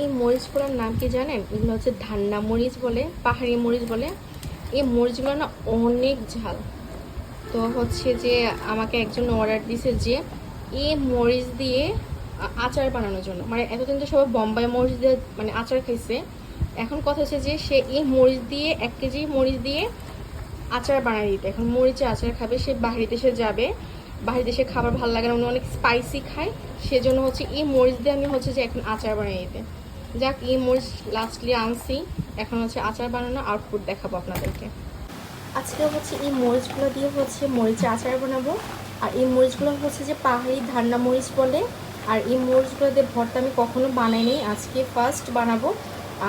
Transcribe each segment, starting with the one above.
এই মরিচগুলোর নাম কি জানেন? এগুলো হচ্ছে ধান্না মরিচ বলে, পাহাড়ি মরিচ বলে। এই মরিচগুলো না অনেক ঝাল। তো হচ্ছে যে আমাকে একজন অর্ডার দিছে যে এই মরিচ দিয়ে আচার বানানোর জন্য। মানে এতদিন তো সবাই বোম্বাই মরিচ দিয়ে মানে আচার খাইছে। এখন কথা হচ্ছে যে সে এই মরিচ দিয়ে, এক কেজি মরিচ দিয়ে আচার বানিয়ে দিতে। এখন মরিচে আচার খাবে, সে বাহির দেশে যাবে। বাহির দেশে খাবার ভালো লাগে না, উনি অনেক স্পাইসি খায়। সেজন্য হচ্ছে এই মরিচ দিয়ে আমি হচ্ছে যে এখন আচার বানিয়ে দিতে। যাক, এই মরিচ লাস্টলি আনছি। এখন হচ্ছে আচার বানানো আউটপুট দেখাবো আপনাদেরকে। আজকে হচ্ছে এই মরিচগুলো দিয়ে হচ্ছে মরিচের আচার বানাবো। আর এই মরিচগুলো হচ্ছে যে পাহাড়ি ধান্না মরিচ বলে। আর এই মরিচগুলো দিয়ে ভর্তা আমি কখনো বানাইনি, আজকে ফার্স্ট বানাবো।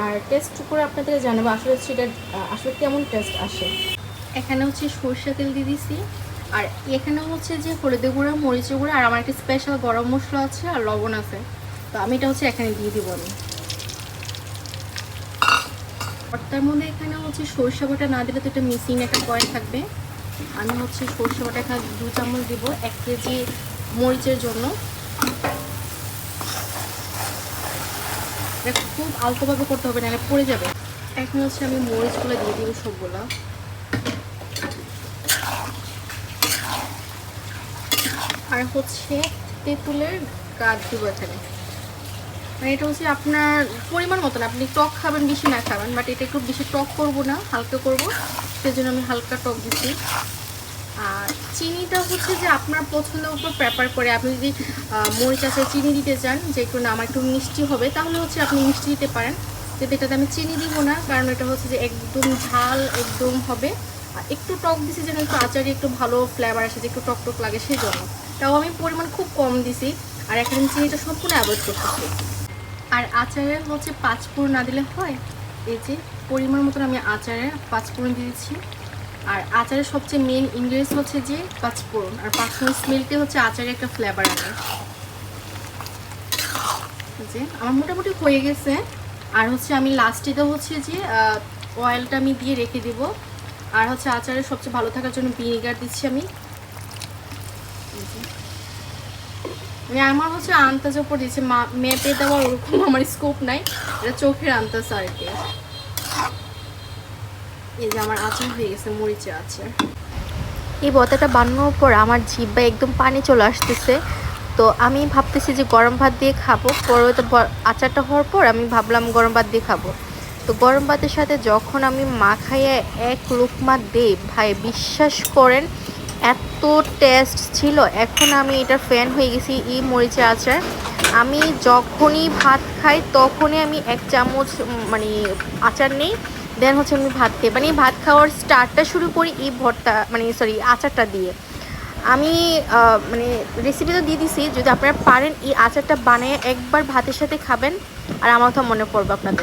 আর টেস্ট করে আপনাদের জানাব, আসলে সেটা আসলে কেমন টেস্ট আসে। এখানে হচ্ছে সরষে তেল দিয়ে দিছি। আর এখানে হচ্ছে যে হলুদের গুঁড়া, মরিচের গুঁড়া, আর আমার একটা স্পেশাল গরম মশলা আছে আর লবণ আছে। তো আমি এটা হচ্ছে এখানে দিয়ে দিব আমি। ভর্তার মধ্যে এখানে হচ্ছে সরষে বাটা না দিলে তো এটা মিসিং একটা পয়েন্ট থাকবে। আমি হচ্ছে সরষে বাটা এখানে দু চামচ দিব, এক কেজি মরিচের জন্য। এটা খুব আলতোভাবে করতে হবে, নাহলে পড়ে যাবে। এখন হচ্ছে আমি মরিচগুলো দিয়ে দিব সবগুলা। আর হচ্ছে তেঁতুলের গাছ দিব এখানে। মানে এটা হচ্ছে আপনার পরিমাণ মতন। আপনি টক খাবেন বেশি না খাবেন বাট এটা একটু বেশি টক করব না, হালকা করব। সেজন্য আমি হালকা টক দিচ্ছি। আর চিনিটা হচ্ছে যে আপনার পছন্দের উপর প্রেপার করে। আপনি যদি মরিচ আছে, চিনি দিতে চান, যে একটু না, আমার একটু মিষ্টি হবে, তাহলে হচ্ছে আপনি মিষ্টি দিতে পারেন। কিন্তু এটাতে আমি চিনি দিব না, কারণ এটা হচ্ছে যে একদম ঝাল, একদম হবে। আর একটু টক দিছি যেন একটু আচারে একটু ভালো ফ্লেভার আসে, যে একটু টক টক লাগে সেই জন্য তাও আমি পরিমাণ খুব কম দিছি। আর এখন চিনিটা সম্পূর্ণ অ্যাভয়েড করতেছি। আর আচারে হচ্ছে পাঁচ ফোড়ন না দিলে হয়? এই যে, পরিমাণ মতন আমি আচারে পাঁচ ফোড়ন দিয়ে দিচ্ছি আর আচারের সবচেয়ে মেন ইনগ্রিডিয়েন্টস হচ্ছে যে পাঁচ ফোড়ন আর পাঁচ ফোড়ন স্মেলকে হচ্ছে আচারে একটা ফ্লেভার আনে যে, আমার মোটামুটি হয়ে গেছে। আর হচ্ছে আমি লাস্টেতে হচ্ছে যে অয়েলটা আমি দিয়ে রেখে দেব। আর হচ্ছে আচারের সবচেয়ে ভালো থাকার জন্য ভিনেগার দিচ্ছি আমি। আমি আমার হচ্ছে আন্তাজ উপর দিচ্ছে মেপে দেওয়ার ওরকম আমার স্কোপ নাই। এটা চোখের আন্তাজ আর কি। এই যে আমার আচার হয়ে গেছে, মরিচে আচার। এই বতাটা বানানোর পর আমার জিব্বা একদম পানি চলে আসতেছে। তো আমি ভাবতেছি যে গরম ভাত দিয়ে খাব। পরে তো আচারটা হওয়ার পর আমি ভাবলাম গরম ভাত দিয়ে খাব। তো গরম ভাতের সাথে যখন আমি মাখাইয়া এক লুকমা দেই, ভাই বিশ্বাস করেন এত টেস্ট ছিল। এখন আমি এটার ফ্যান হয়ে গেছি এই মরিচের আচার। আমি যখনই ভাত খাই, তখনই আমি এক চামচ মানে আচার নেই। দেন হচ্ছে আমি ভাত খাই। মানে ভাত খাওয়ার স্টার্টটা শুরু করি এই ভর্তা মানে সরি আচারটা দিয়ে। আমি মানে রেসিপি তো দিয়ে দিছি। যদি আপনারা পারেন, এই আচারটা বানিয়ে একবার ভাতের সাথে খাবেন। আর আমার তো মনে পড়বে আপনাদের।